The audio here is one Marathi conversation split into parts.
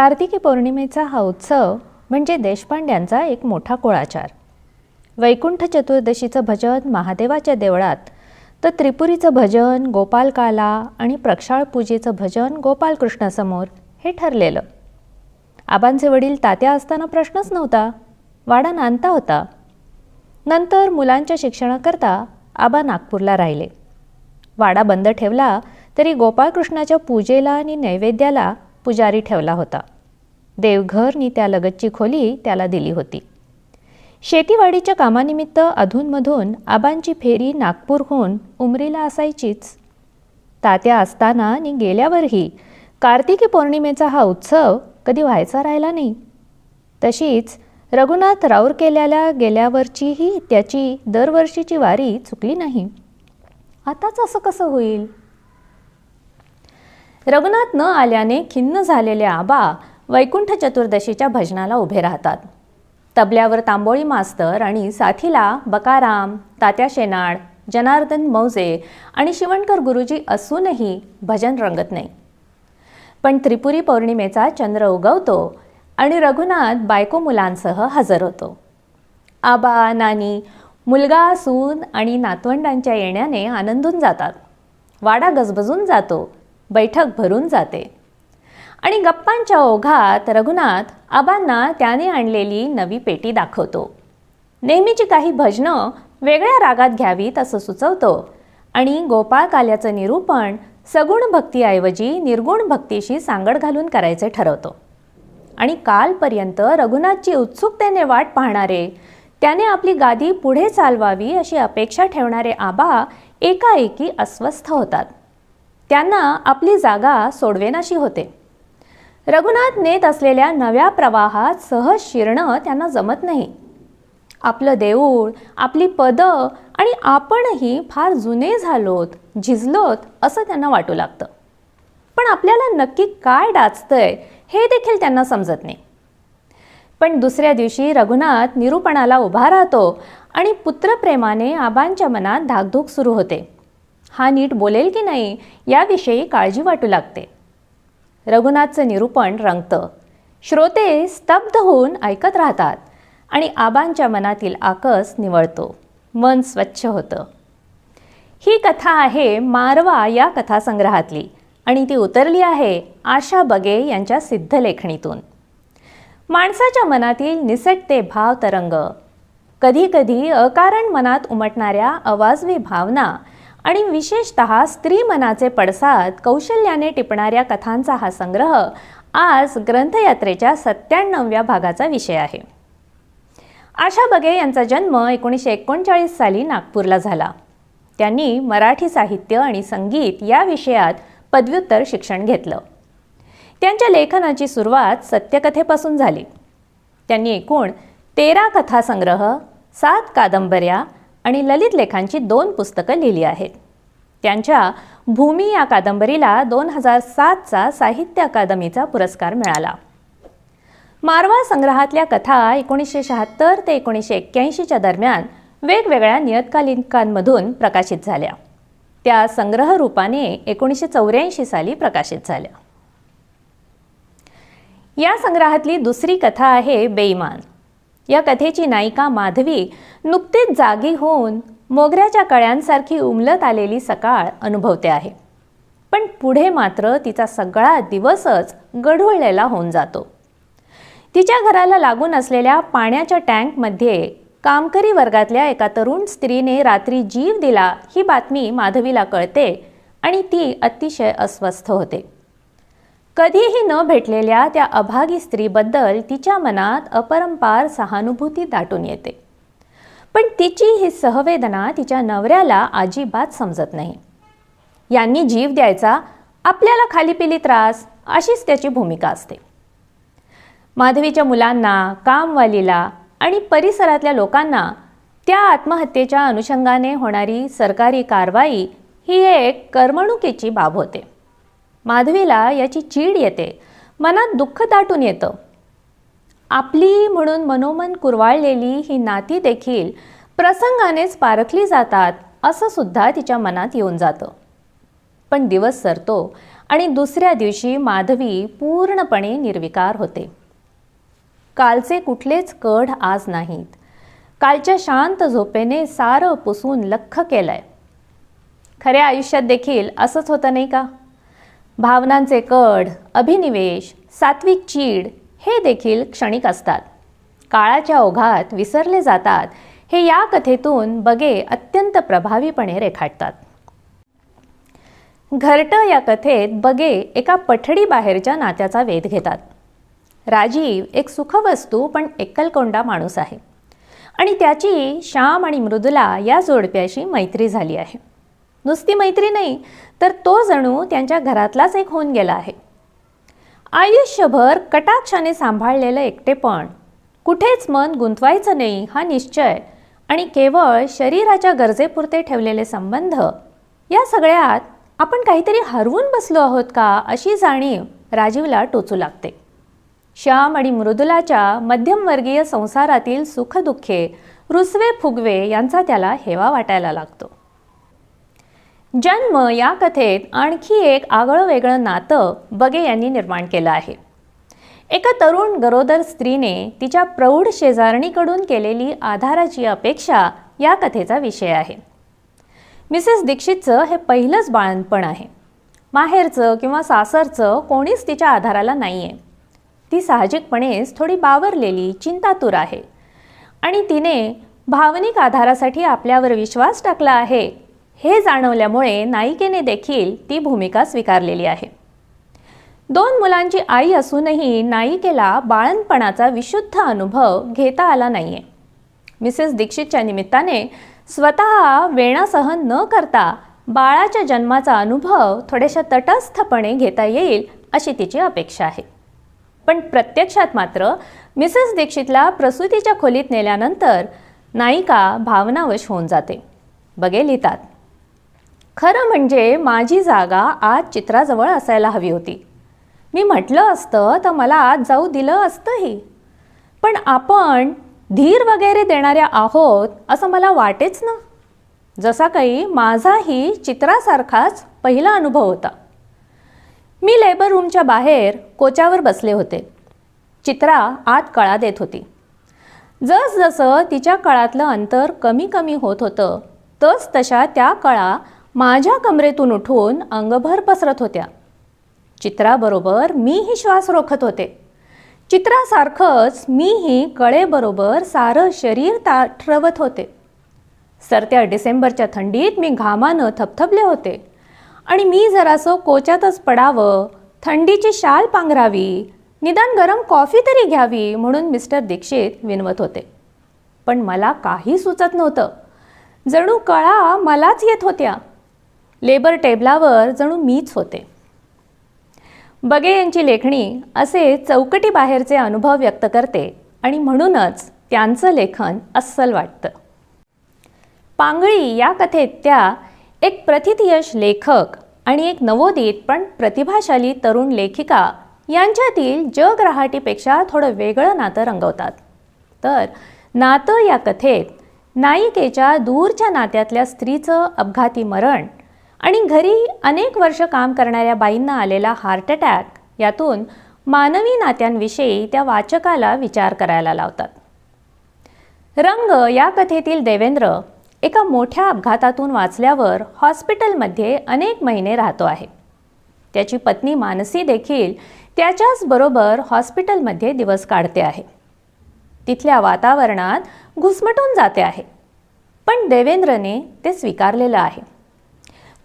कार्तिकी पौर्णिमेचा हा उत्सव म्हणजे देशपांड्यांचा एक मोठा कुळाचार. वैकुंठ चतुर्दशीचं भजन महादेवाच्या देवळात तर त्रिपुरीचं भजन गोपालकाला आणि प्रक्षाळ पूजेचं भजन गोपालकृष्णासमोर हे ठरलेलं. आबांचे वडील तात्या असताना प्रश्नच नव्हता वाडा नांदता होता. नंतर मुलांच्या शिक्षणाकरता आबा नागपूरला राहिले. वाडा बंद ठेवला तरी गोपाळकृष्णाच्या पूजेला आणि नैवेद्याला पुजारी ठेवला होता. देवघरनी त्या लगतची खोली त्याला दिली होती. शेतीवाडीच्या कामानिमित्त अधूनमधून आबांची फेरी नागपूरहून उमरीला असायचीच. तात्या असताना आणि गेल्यावरही कार्तिकी पौर्णिमेचा हा उत्सव कधी व्हायचा राहिला नाही. तशीच रघुनाथ राऊरकेल्याला गेल्यावरचीही त्याची दरवर्षीची वारी चुकली नाही. आताच असं कसं होईल? रघुनाथ न आल्याने खिन्न झालेले आबा वैकुंठ चतुर्दशीच्या भजनाला उभे राहतात. तबल्यावर तांबोळी मास्तर आणि साथीला बकाराम तात्या शेनाड जनार्दन मौजे आणि शिवणकर गुरुजी असूनही भजन रंगत नाही. पण त्रिपुरी पौर्णिमेचा चंद्र उगवतो आणि रघुनाथ बायको मुलांसह हजर होतो. आबा नानी मुलगा सून आणि नातवंडांच्या येण्याने आनंदून जातात. वाडा गजबजून जातो. बैठक भरून जाते. आणि गप्पांच्या ओघात रघुनाथ आबांना त्याने आणलेली नवी पेटी दाखवतो. नेहमीची काही भजनं वेगळ्या रागात घ्यावीत असं सुचवतो आणि गोपाळ काल्याचं निरूपण सगुण भक्तीऐवजी निर्गुण भक्तीशी सांगड घालून करायचे ठरवतो. आणि कालपर्यंत रघुनाथची उत्सुकतेने वाट पाहणारे त्याने आपली गादी पुढे चालवावी अशी अपेक्षा ठेवणारे आबा एकाएकी अस्वस्थ होतात. त्यांना आपली जागा सोडवेनाशी होते. रघुनाथ नेत असलेल्या नव्या प्रवाहात सहज शिरणं त्यांना जमत नाही. आपलं देऊळ आपली पदं आणि आपणही फार जुने झालोत झिजलोत असं त्यांना वाटू लागतं. पण आपल्याला नक्की काय डाचतंय हे देखील त्यांना समजत नाही. पण दुसऱ्या दिवशी रघुनाथ निरूपणाला उभा राहतो आणि पुत्रप्रेमाने आबांच्या मनात धाकधूक सुरू होते. हा नीट बोलेल की नाही याविषयी काळजी वाटू लागते. रघुनाथचं निरूपण रंगतं. श्रोते स्तब्ध होऊन ऐकत राहतात आणि आबांच्या मनातील आकस निवळतो. मन स्वच्छ होतं. ही कथा आहे मारवा या कथासंग्रहातली आणि ती उतरली आहे आशा बगे यांच्या सिद्ध लेखणीतून माणसाच्या मनातील निसटते भाव तरंग. कधीकधी अकारण मनात उमटणाऱ्या अवाजवी भावना आणि विशेषत स्त्री मनाचे पडसाद कौशल्याने टिपणाऱ्या कथांचा हा संग्रह आज ग्रंथयात्रेच्या सत्त्याण्णव्या भागाचा विषय आहे. आशा बगे यांचा जन्म एकोणीसशे एकोणचाळीस साली नागपूरला झाला. त्यांनी मराठी साहित्य आणि संगीत या विषयात पदव्युत्तर शिक्षण घेतलं. त्यांच्या लेखनाची सुरुवात सत्यकथेपासून झाली. त्यांनी एकूण तेरा कथासंग्रह सात कादंबऱ्या आणि ललित लेखांची दोन पुस्तकं लिहिली आहेत. त्यांच्या भूमी या कादंबरीला दोन हजार सातचा साहित्य अकादमीचा पुरस्कार मिळाला. मारवा संग्रहातल्या कथा एकोणीसशे शहात्तर ते एकोणीसशे एक्क्याऐंशीच्या दरम्यान वेगवेगळ्या नियतकालिकांमधून प्रकाशित झाल्या. त्या संग्रह रूपाने एकोणीसशे चौऱ्याऐंशी साली प्रकाशित झाल्या. या संग्रहातली दुसरी कथा आहे बेईमान. या कथेची नायिका माधवी नुकतीच जागी होऊन मोगऱ्याच्या कळ्यांसारखी उमलत आलेली सकाळ अनुभवते आहे. पण पुढे मात्र तिचा सगळा दिवसच गढूळलेला होऊन जातो. तिच्या घराला लागून असलेल्या पाण्याच्या टँकमध्ये कामकरी वर्गातल्या एका तरुण स्त्रीने रात्री जीव दिला ही बातमी माधवीला कळते आणि ती अतिशय अस्वस्थ होते. कधीही न भेटलेल्या त्या अभागी स्त्रीबद्दल तिच्या मनात अपरंपार सहानुभूती दाटून येते. पण तिची ही सहवेदना तिच्या नवऱ्याला अजिबात समजत नाही. यांनी जीव द्यायचा आपल्याला खाली पिली त्रास अशीच त्याची भूमिका असते. माधवीच्या मुलांना कामवालीला आणि परिसरातल्या लोकांना त्या आत्महत्येच्या अनुषंगाने होणारी सरकारी कारवाई ही एक करमणुकीची बाब होते. माधवीला याची चीड येते. मनात दुःख दाटून येतं. आपली म्हणून मनोमन कुरवाळलेली ही नाती देखील प्रसंगानेच पारखली जातात असं सुद्धा तिच्या मनात येऊन जातं. पण दिवस सरतो आणि दुसऱ्या दिवशी माधवी पूर्णपणे निर्विकार होते. कालचे कुठलेच कढ आज नाहीत. कालच्या शांत झोपेने सारं पुसून लख्ख केलंय. खऱ्या आयुष्यात देखील असंच होतं नाही का? भावनांचे कढ अभिनिवेश सात्विक चीड हे देखील क्षणिक असतात. काळाच्या ओघात विसरले जातात हे या कथेतून बगे अत्यंत प्रभावीपणे रेखाटतात. घरटं या कथेत बगे एका पठडीबाहेरच्या नात्याचा वेध घेतात. राजीव एक सुखवस्तू पण एकलकोंडा माणूस आहे. आणि त्याची श्याम आणि मृदुला या जोडप्याशी मैत्री झाली आहे. नुसती मैत्री नाही तर तो जणू त्यांच्या घरातलाच एक होऊन गेला आहे. आयुष्यभर कटाक्षाने सांभाळलेलं एकटेपण कुठेच मन गुंतवायचं नाही हा निश्चय आणि केवळ शरीराच्या गरजेपुरते ठेवलेले संबंध या सगळ्यात आपण काहीतरी हरवून बसलो आहोत का अशी जाणीव राजीवला टोचू लागते. श्याम आणि मृदुलाच्या मध्यमवर्गीय संसारातील सुखदुःखे रुसवे फुगवे यांचा त्याला हेवा वाटायला लागतो. जन्म या कथेत आणखी एक आगळं वेगळं नातं बगे यांनी निर्माण केलं आहे. एका तरुण गरोदर स्त्रीने तिच्या प्रौढ शेजारणीकडून केलेली आधाराची अपेक्षा या कथेचा विषय आहे. मिसेस दीक्षितचं हे पहिलंच बाळणपण आहे. माहेरचं किंवा सासरचं कोणीच तिच्या आधाराला नाही आहे ती साहजिकपणेच थोडी बावरलेली चिंतातूर आहे. आणि तिने भावनिक आधारासाठी आपल्यावर विश्वास टाकला आहे हे जाणवल्यामुळे नायिकेने देखील ती भूमिका स्वीकारलेली आहे. दोन मुलांची आई असूनही नायिकेला बाळणपणाचा विशुद्ध अनुभव घेता आला नाही आहे मिसेस दीक्षितच्या निमित्ताने स्वतः वेणा सहन न करता बाळाच्या जन्माचा अनुभव थोड्याशा तटस्थपणे घेता येईल अशी तिची अपेक्षा आहे. पण प्रत्यक्षात मात्र मिसेस दीक्षितला प्रसूतीच्या खोलीत नेल्यानंतर नायिका भावनावश होऊन जाते. बघे लिहितात खरं म्हणजे माझी जागा आज चित्राजवळ असायला हवी होती. मी म्हटलं असतं तर मला आज जाऊ दिलं असतंही. पण आपण धीर वगैरे देणाऱ्या आहोत असं मला वाटेच ना. जसा काही माझाही चित्रासारखाच पहिला अनुभव होता. मी लेबर रूमच्या बाहेर कोच्यावर बसले होते. चित्रा आत कळा देत होती. जसजसं तिच्या कळातलं अंतर कमी कमी होत होतं तस तशा त्या कळा माझ्या कमरेतून उठून अंगभर पसरत होत्या. चित्राबरोबर मीही श्वास रोखत होते. चित्रासारखंच मीही कळेबरोबर सारं शरीर ताठरवत होते. सरत्या डिसेंबरच्या थंडीत मी घामानं थपथपले होते. आणि मी जरासं कोच्यातच पडावं थंडीची शाल पांघरावी निदान गरम कॉफी तरी घ्यावी म्हणून मिस्टर दीक्षित विनवत होते. पण मला काही सुचत नव्हतं. जणू कळा मलाच येत होत्या. लेबर टेबलावर जणू मीच होते. बगे यांची लेखणी असे चौकटीबाहेरचे अनुभव व्यक्त करते आणि म्हणूनच त्यांचं लेखन अस्सल वाटतं. पांगळी या कथेत त्या एक प्रतिथयश लेखक आणि एक नवोदित पण प्रतिभाशाली तरुण लेखिका यांच्यातील जग रहाटीपेक्षा थोडं वेगळं नातं रंगवतात. तर नातं या कथेत नायिकेच्या दूरच्या नात्यातल्या स्त्रीचं अपघाती मरण आणि घरी अनेक वर्ष काम करणाऱ्या बाईंना आलेला हार्ट अटॅक यातून मानवी नात्यांविषयी त्या वाचकाला विचार करायला लावतात. रंग या कथेतील देवेंद्र एका मोठ्या अपघातातून वाचल्यावर हॉस्पिटलमध्ये अनेक महिने राहतो आहे. त्याची पत्नी मानसी देखील त्याच्याच बरोबर हॉस्पिटलमध्ये दिवस काढते आहे. तिथल्या वातावरणात घुसमटून जाते आहे. पण देवेंद्रने ते स्वीकारलेलं आहे.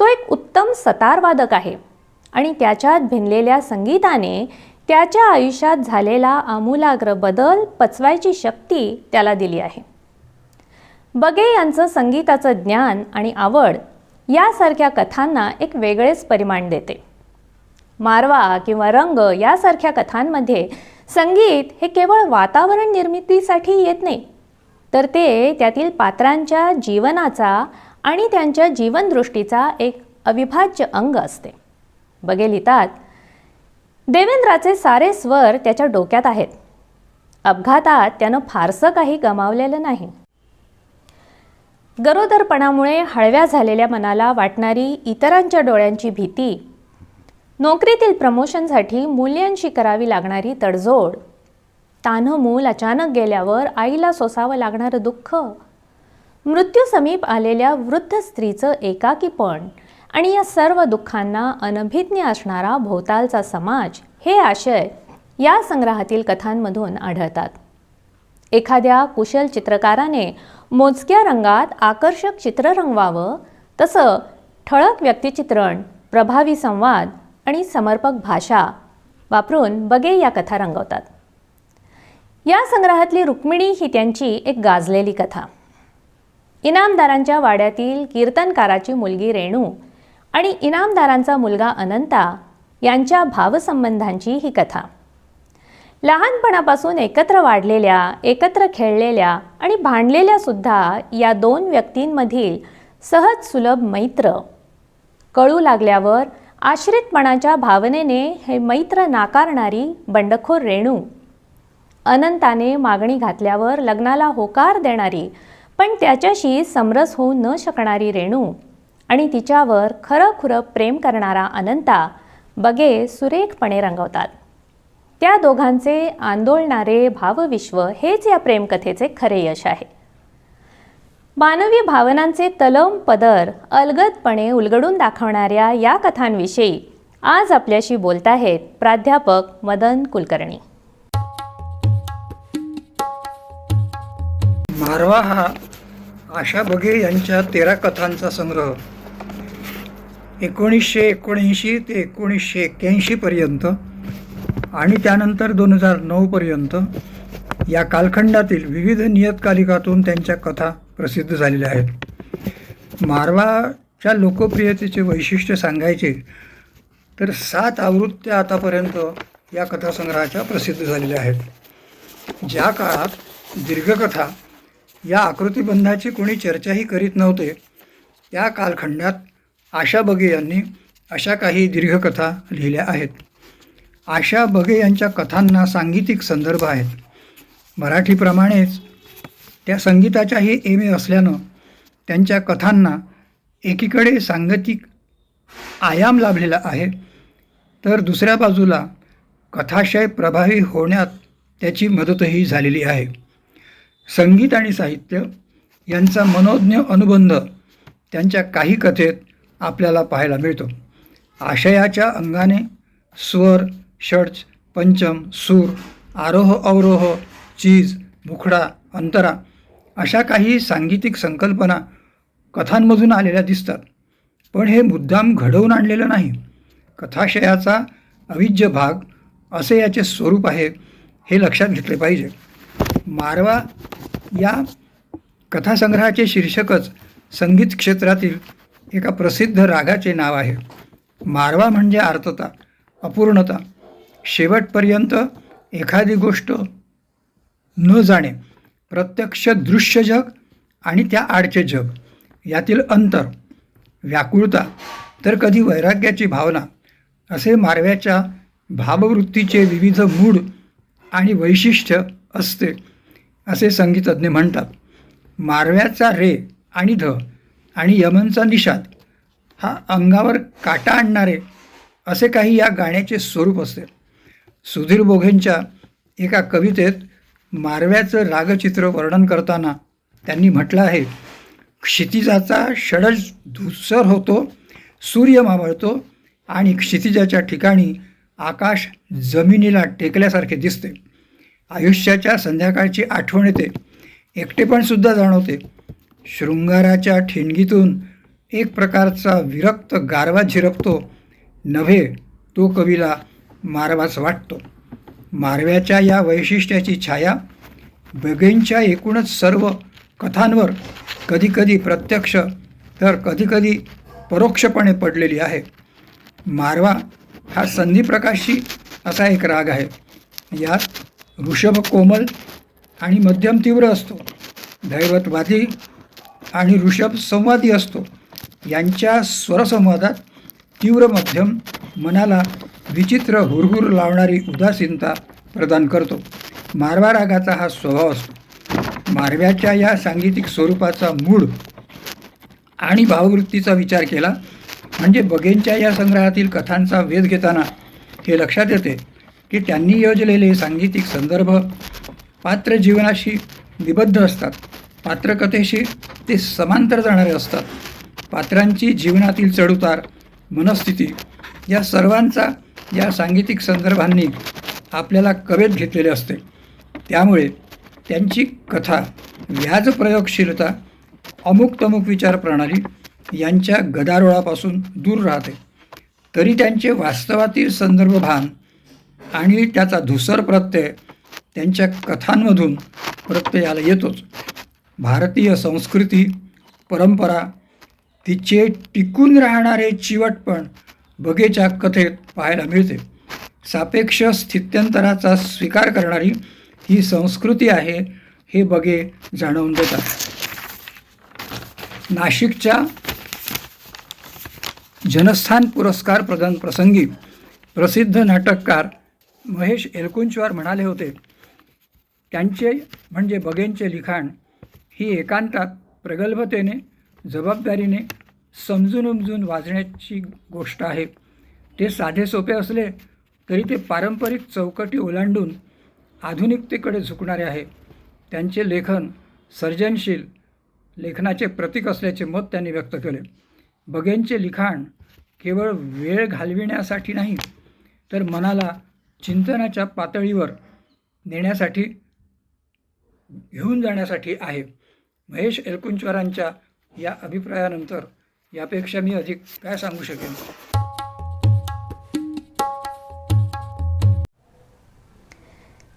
तो एक उत्तम सतारवादक आहे. आणि त्याच्यात भिनलेल्या संगीताने त्याच्या आयुष्यात झालेला आमूलाग्र बदल पचवायची शक्ती त्याला दिली आहे. बगे यांचं संगीताचं ज्ञान आणि आवड यासारख्या कथांना एक वेगळेच परिमाण देते. मारवा किंवा रंग यासारख्या कथांमध्ये संगीत हे केवळ वातावरण निर्मितीसाठी येत नाही तर ते त्यातील पात्रांच्या जीवनाचा आणि त्यांच्या जीवनदृष्टीचा एक अविभाज्य अंग असते. बघे लिहितात देवेंद्राचे सारे स्वर त्याच्या डोक्यात आहेत. अपघातात त्यानं फारसं काही गमावलेलं नाही. गरोदरपणामुळे हळव्या झालेल्या मनाला वाटणारी इतरांच्या डोळ्यांची भीती नोकरीतील प्रमोशनसाठी मूल्यांशी करावी लागणारी तडजोड तान्ह मूल अचानक गेल्यावर आईला सोसावं लागणारं दुःख मृत्यू समीप आलेल्या वृद्ध स्त्रीचं एकाकीपण आणि या सर्व दुःखांना अनभिज्ञ असणारा भोवतालचा समाज हे आशय या संग्रहातील कथांमधून आढळतात. एखाद्या कुशल चित्रकाराने मोजक्या रंगात आकर्षक चित्र रंगवावं तसं ठळक व्यक्तिचित्रण प्रभावी संवाद आणि समर्पक भाषा वापरून बगे या कथा रंगवतात. या संग्रहातली रुक्मिणी ही त्यांची एक गाजलेली कथा. इनामदारांच्या वाड्यातील कीर्तनकाराची मुलगी रेणू आणि इनामदारांचा मुलगा अनंता यांच्या भावसंबंधांची ही कथा. लहानपणापासून एकत्र वाढलेल्या एकत्र खेळलेल्या आणि भांडलेल्या सुद्धा या दोन व्यक्तींमधील सहज सुलभ मैत्र. कळू लागल्यावर आश्रितपणाच्या भावनेने हे मैत्र नाकारणारी बंडखोर रेणू. अनंताने मागणी घातल्यावर लग्नाला होकार देणारी पण त्याच्याशी समरस होऊ न शकणारी रेणू आणि तिच्यावर खरं खुरं प्रेम करणारा अनंता बगे सुरेखपणे रंगवतात. त्या दोघांचे आंदोलणारे भावविश्व हेच या प्रेमकथेचे खरे यश आहे. मानवी भावनांचे तलम पदर अलगदपणे उलगडून दाखवणाऱ्या या कथांविषयी आज आपल्याशी बोलत आहेत प्राध्यापक मदन कुलकर्णी. मारवा हा आशा बघे यांच्या तेरा कथांचा संग्रह. एकोणीसशे एकोणऐंशी ते एकोणीसशे एक्क्याऐंशीपर्यंत आणि त्यानंतर दोन हजार नऊपर्यंत या कालखंडातील विविध नियतकालिकातून त्यांच्या कथा प्रसिद्ध झालेल्या आहेत. मारवाच्या लोकप्रियतेचे वैशिष्ट्य सांगायचे तर सात आवृत्त्या आतापर्यंत या कथासंग्रहाच्या प्रसिद्ध झालेल्या आहेत. ज्या काळात दीर्घकथा या आकृतिबंधाची कोणी चर्चाही करीत नव्हते. त्या कालखंडात आशा बगे यांनी अशा काही दीर्घकथा लिहिल्या आहेत. आशा बगे यांच्या कथांना सांगीतिक संदर्भ आहेत. मराठीप्रमाणेच त्या संगीताच्याही एमे असल्यानं त्यांच्या कथांना एकीकडे सांगतिक आयाम लाभलेला आहे तर दुसऱ्या बाजूला कथाशय प्रभावी होण्यात त्याची मदतही झालेली आहे. संगीत आणि साहित्य यांचा मनोज्ञ अनुबंध त्यांच्या काही कथेत आपल्याला पाहायला मिळतो. आशयाच्या अंगाने स्वर षड्ज पंचम सूर आरोह अवरोह चीज मुखडा अंतरा अशा काही सांगीतिक संकल्पना कथांमधून आलेल्या दिसतात. पण हे मुद्दाम घडवून आणलेलं नाही. कथाशयाचा अविज्य भाग असे याचे स्वरूप आहे हे लक्षात घेतले पाहिजे. मारवा या कथासंग्रहाचे शीर्षकच संगीत क्षेत्रातील एका प्रसिद्ध रागाचे नाव आहे. मारवा म्हणजे आर्तता अपूर्णता. शेवटपर्यंत एखादी गोष्ट न जाणे प्रत्यक्ष दृश्य जग आणि त्या आडचे जग यातील अंतर व्याकुळता तर कधी वैराग्याची भावना असे मारव्याच्या भाववृत्तीचे विविध मूड आणि वैशिष्ट्य असते. असे संगीतज्ञ म्हणतात. मारव्याचा रे आणि ध आणि यमनचा निषाद हा अंगावर काटा आणणारे असे काही या गाण्याचे स्वरूप असते. सुधीर बोघेंच्या एका कवितेत मारव्याचं रागचित्र वर्णन करताना त्यांनी म्हटलं आहे क्षितिजाचा षडज धुसर होतो सूर्य मावळतो आणि क्षितिजाच्या ठिकाणी आकाश जमिनीला टेकल्यासारखे दिसते. आयुष्याच्या संध्याकाळची आठवण येते. एकटेपणसुद्धा जाणवते. शृंगाराच्या ठिणगीतून एक प्रकारचा विरक्त गारवा झिरपतो. नव्हे तो कवीला मारवाच वाटतो. मारव्याच्या या वैशिष्ट्याची छाया बगेंच्या एकूणच सर्व कथांवर कधीकधी प्रत्यक्ष तर कधीकधी परोक्षपणे पडलेली आहे. मारवा हा संधीप्रकाशी असा एक राग आहे. यात ऋषभ कोमल आणि मध्यम तीव्र असतो. दैवतवादी आणि ऋषभ संवादी असतो. यांच्या स्वरसंवादात तीव्र मध्यम मनाला विचित्र हुरहुर लावणारी उदासीनता प्रदान करतो. मारवा रागाचा हा स्वभाव असतो. मारव्याच्या या सांगीतिक स्वरूपाचा मूळ आणि भाववृत्तीचा विचार केला म्हणजे बगेंच्या या संग्रहातील कथांचा वेध घेताना हे लक्षात येते की त्यांनी योजलेले सांगीतिक संदर्भ पात्र जीवनाशी निबद्ध असतात. पात्रकथेशी ते समांतर जाणारे असतात. पात्रांची जीवनातील चढउतार मनस्थिती या सर्वांचा या सांगीतिक संदर्भांनी आपल्याला कवेत घेतलेले असते. त्यामुळे त्यांची कथा व्याज प्रयोगशीलता अमुक तमुक विचार प्रणाली यांच्या गदारोळापासून दूर राहते. तरी त्यांचे वास्तवातील संदर्भ भान आणि त्याचा धुसर प्रत्यय त्यांच्या कथांमधून प्रत्ययाला येतोच. भारतीय संस्कृती परंपरा तिचे टिकून राहणारे चिवटपण बगेच्या कथेत पाहायला मिळते. सापेक्ष स्थित्यंतराचा स्वीकार करणारी ही संस्कृती आहे हे बगे जाणवून देतात. नाशिकच्या जनस्थान पुरस्कार प्रदान प्रसंगी प्रसिद्ध नाटककार महेश एलकुंचवार म्हणाले होते त्यांचे म्हणजे बगेंचे लिखाण ही एकांतात प्रगल्भतेने जबाबदारीने समजून उमजून वाजण्याची गोष्ट आहे. ते साधे सोपे असले तरी ते पारंपरिक चौकटी ओलांडून आधुनिकतेकडे झुकणारे आहे. त्यांचे लेखन सर्जनशील लेखनाचे प्रतीक असल्याचे मत त्यांनी व्यक्त केले. बगेंचे लिखाण केवळ वेळ घालविण्यासाठी नाही तर मनाला चिंतनाच्या पातळीवर नेण्यासाठी घेऊन जाण्यासाठी आहे. महेश एलकुंचवारांच्या या अभिप्रायानंतर यापेक्षा मी अधिक काय सांगू शकेन?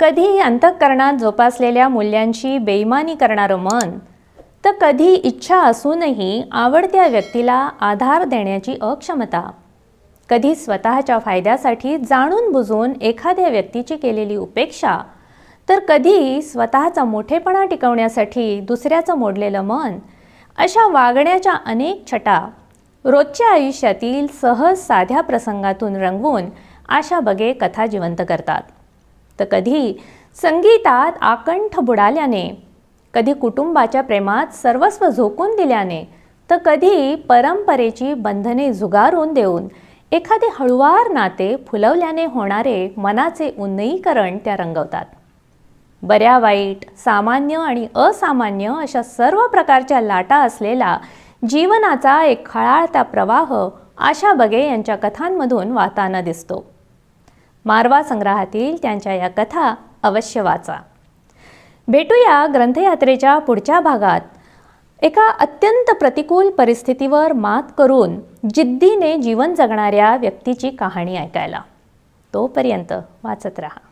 कधी अंतःकरणात जोपासलेल्या मूल्यांची बेईमानी करणारं मन तर कधी इच्छा असूनही आवडत्या व्यक्तीला आधार देण्याची अक्षमता कधी स्वतःच्या फायद्यासाठी जाणून बुजून एखाद्या व्यक्तीची केलेली उपेक्षा तर कधी स्वतःचा मोठेपणा टिकवण्यासाठी दुसऱ्याचं मोडलेलं मन अशा वागण्याच्या अनेक छटा रोजच्या आयुष्यातील सहज साध्या प्रसंगातून रंगवून आशा बगे कथा जिवंत करतात. तर कधी संगीतात आकंठ बुडाल्याने कधी कुटुंबाच्या प्रेमात सर्वस्व झोकून दिल्याने तर कधी परंपरेची बंधने झुगारून देऊन एखादे हळुवार नाते फुलवल्याने होणारे मनाचे उन्नयीकरण त्या रंगवतात. बऱ्या वाईट सामान्य आणि असामान्य अशा सर्व प्रकारच्या लाटा असलेला जीवनाचा एक खळाळता प्रवाह आशा बगे यांच्या कथांमधून वाहताना दिसतो. मारवा संग्रहातील त्यांच्या या कथा अवश्य वाचा. भेटूया ग्रंथयात्रेच्या पुढच्या भागात. एका अत्यंत प्रतिकूल परिस्थितीवर मात करून जिद्दीने जीवन जगणाऱ्या व्यक्तीची कहाणी ऐकायला. तोपर्यंत वाचत राहा.